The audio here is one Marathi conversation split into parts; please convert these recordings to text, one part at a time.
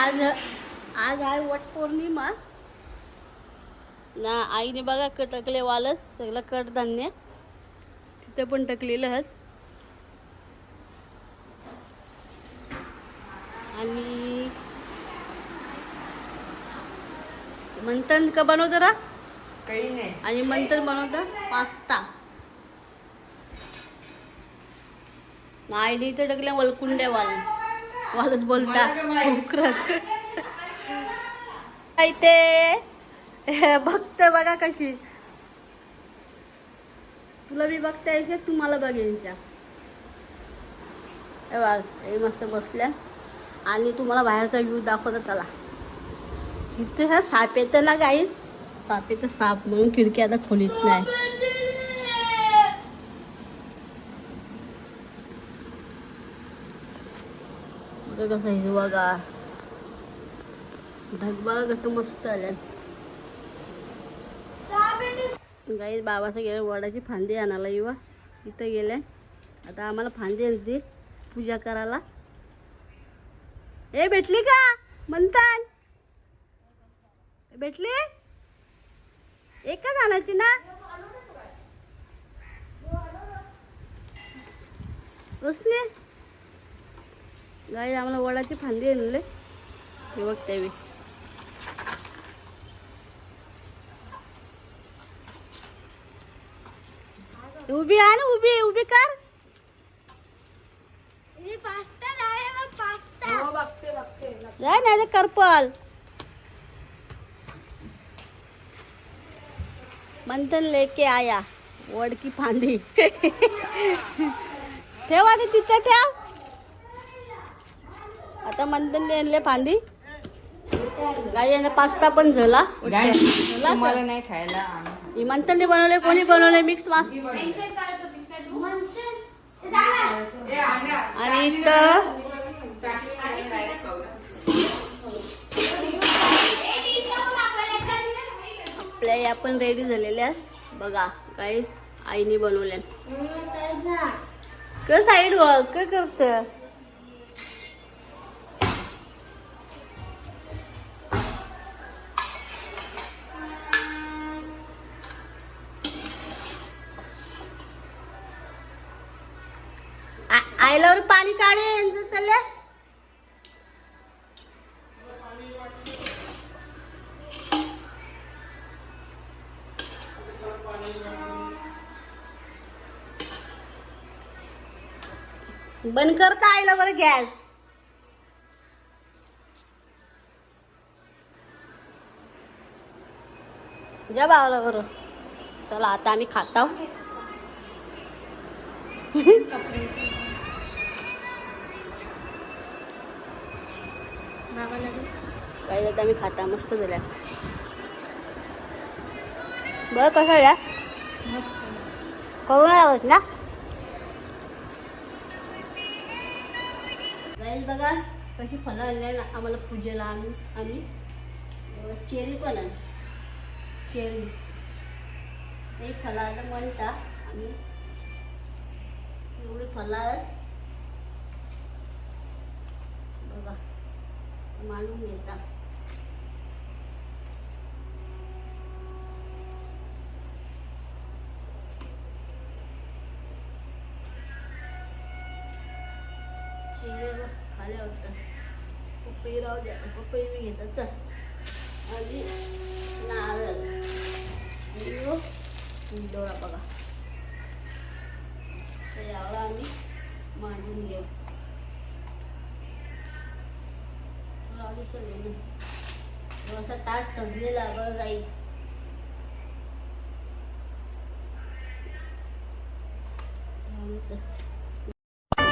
आज आज आहे वट पौर्णिमा. ना आईने बघा कटकले वालच सगळं कडधान्य तिथे पण टकलेलं आहेत. आणि मंथन का बनवतं रा काही नाही. आणि मंथन बनवतं पास्ता. आईने इथे टकल्या वलकुंड्या वाल वालच बोलता? उकरत. ते बघत बघा कशी. तुला बी बघता यायच्या तू मला बघायच्या हे मस्त बसल्या. आणि तुम्हाला बाहेरचा व्ह्यू दाखवता त्याला. तिथे हा साप येतं ना काही साप येतं साप म्हणून खिडकी आता खोलीत नाही. बघा कसं हिरवागार ढगबाग कसं मस्त आल्या. गाई बाबाचं गेलं वडाची फांदी आणायला युवा इथं गेले. आता आम्हाला फांदी आणते पूजा करायला. ए भेटली का? म्हणतान भेटली? एकच आणायची ना? कसली गाई आम्हाला वडाची फांदी आणले हे बघते मी उभी आहे ना उभी उभी कर. हो जाय नाही तर करपल. मंथन लेके आया वड की फांदी. ठेव तिथे ठेव. आता मंथनने आणले फांदी गाई पास्ता पण झाला? तुम्हाला नाही खायला. ही मंथनने बनवले कोणी बनवले मिक्स मास ए, आणा. इथं. आपल्या या पण रेडी झालेल्या. बघा काही आईने बनवल्या क साईड वर काय करत आईल्यावर पाणी काढे चालले. बंद करता आईला बरं गॅस? जा बावला बरं. चला आता आम्ही खात आहोत. काही आता आम्ही खाता मस्त झाल्या. बरं कसं या करून आहोत ना? जाईल बघा कशी फळं आणल्या ना आम्हाला पूजेला आम्ही आम्ही. चेरी पण आहे. चेरी. ते फळाचं म्हणता आम्ही. एवढी फळं आहेत बघा मांडून घेता चेरी वाटतं पपई राहू द्या पपई मी घेतात चल. आणि नारळ. आणि बघा. तर यावर आम्ही मांडून घेऊ राहू दे चल हे. असा ताट सजलेला बघा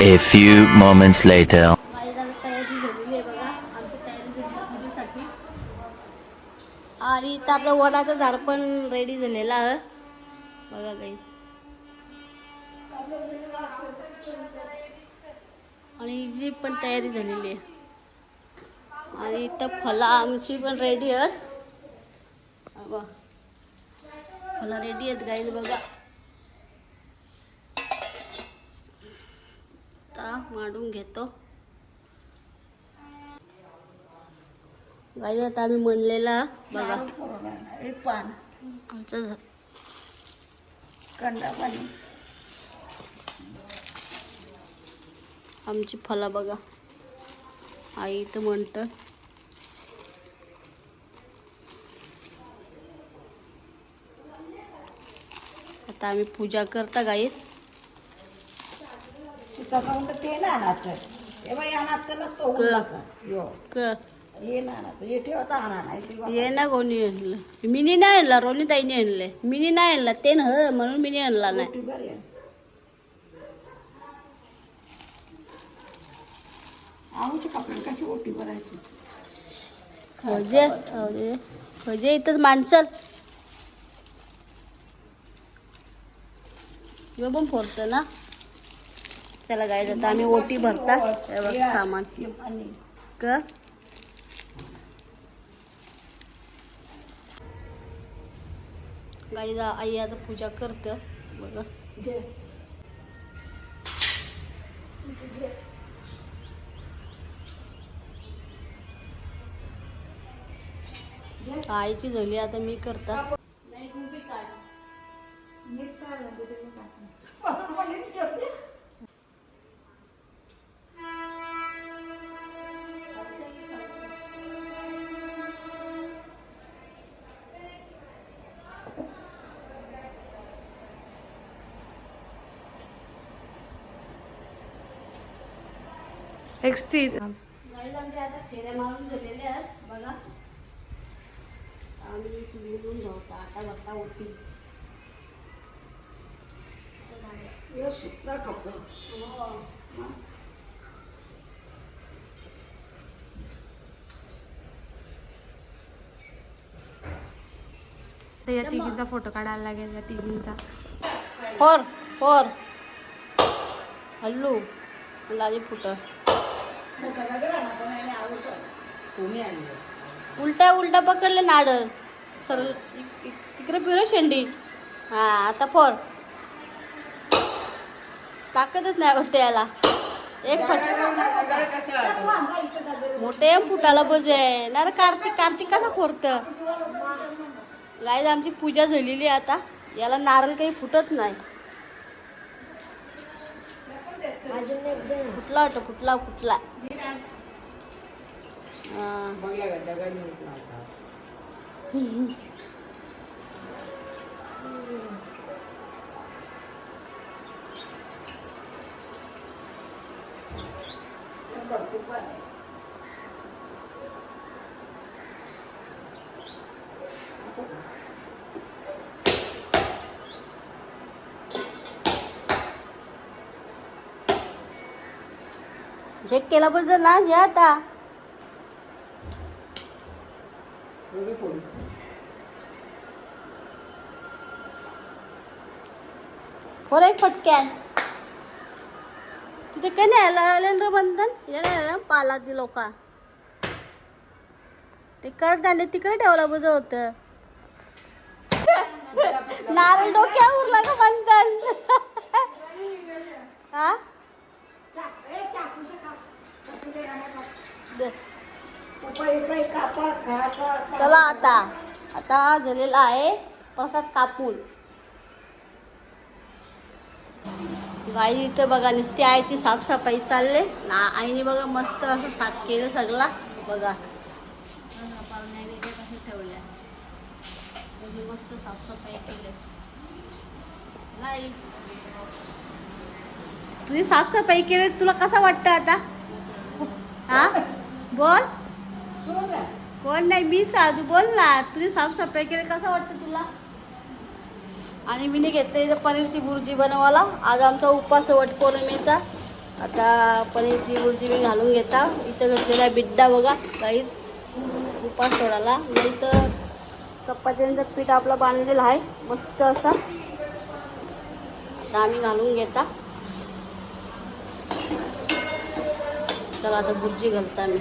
A few moments later. माझी जरा तयारी झालेली आहे बघा आमची तयारी झाली पूजेसाठी. आणि इथं आपलं वडाचं झाड पण रेडी झालेलं आहे. बघा काही आणि हिची पण तयारी झालेली आहे. आणि इथं फळं आमची पण रेडी आहेत. फळं रेडी आहेत गाईज बघा. आता मांडून घेतो. गाई आता आम्ही म्हणलेला बघा. एक पान आमचं कंदा पाणी आमची फळं बघा. आई तर म्हणतं आता आम्ही पूजा करता गाईत. ते हे बाई तो क हे हे ठेवता आणा नाही. ये. ना कोणी आणलं. मिनी नाही आणला रोनी ताईने आणले. मिनी नाही आणला ते न म्हणून मिनी आणला नाही. कशी ओटी भरायची? खजे खजे इथंच माणसं. ह्यो पण फोडतो ना? त्याला गाय जातं आम्ही ओटी भरता. बघ सामान. हे क? गाई आई आता पूजा करते. बघा. आईची झाली आता मी करता. काढलं की त्याने टाकलं. मला मीठ ठेवते. गाईज आमच्या आता फेऱ्या मारून झालेले आहेत बघा आम्ही निघून जाऊ आता बघता ओटी हे सुद्धा कपडं तर या तिघींचा फोटो काढायला लागेल या तिघींचा. Four four. हल्लू लादी फुट. उलटा उलटा पकडले नाड सर तिकडे फिरो शेंडी. हा आता फोर. ताकदच नाही वाटते याला. एक फट मोठे फुटाला बजे. ना रे कार्तिक कार्तिक कसा फोडत? गाय आमची पूजा झालेली आहे आता. याला नारळ काही फुटत नाही. फुटला वाटतं फुटला फुटला. हा. चेक केला पाहिजे ना जे आता. फोर एक फटक्यान चिकन यायला बंधन. यायला पाला ती लोका. ते कडधान्य तिकडे ठेवलं बघ होत. नारळ डोक्या उरला का बंधन. चला आता. आता झालेला आहे प्रसाद कापून गाई इथं बघा नुसती आईची साफसफाई चालले. ना आईने बघा मस्त असं साफ केलं सगळा. बघा. ठेवल्या म्हणजे मस्त साफसफाई केली नाही तुझी साफसफाई केली तुला कसं वाटतं आता? हा? बोल. कोण नाही मी साधू बोल ना तुझी साफसफाई केली कसं वाटतं तुला? आणि मी घेतलं इथं पनीरची भुर्जी बनवायला. आज आमचा उपवास आहे वटपौर्णिमेचा आता पनीरची भुर्जी मी घालून घेता. इथं घेतलेला बिड्डा बघा काही उपास सोडायला. नाही तर चपात्यांचं पीठ आपला बांधलेलं आहे. मस्त असा. आता आम्ही घालून घेता. चला आता भुर्जी घालता मी.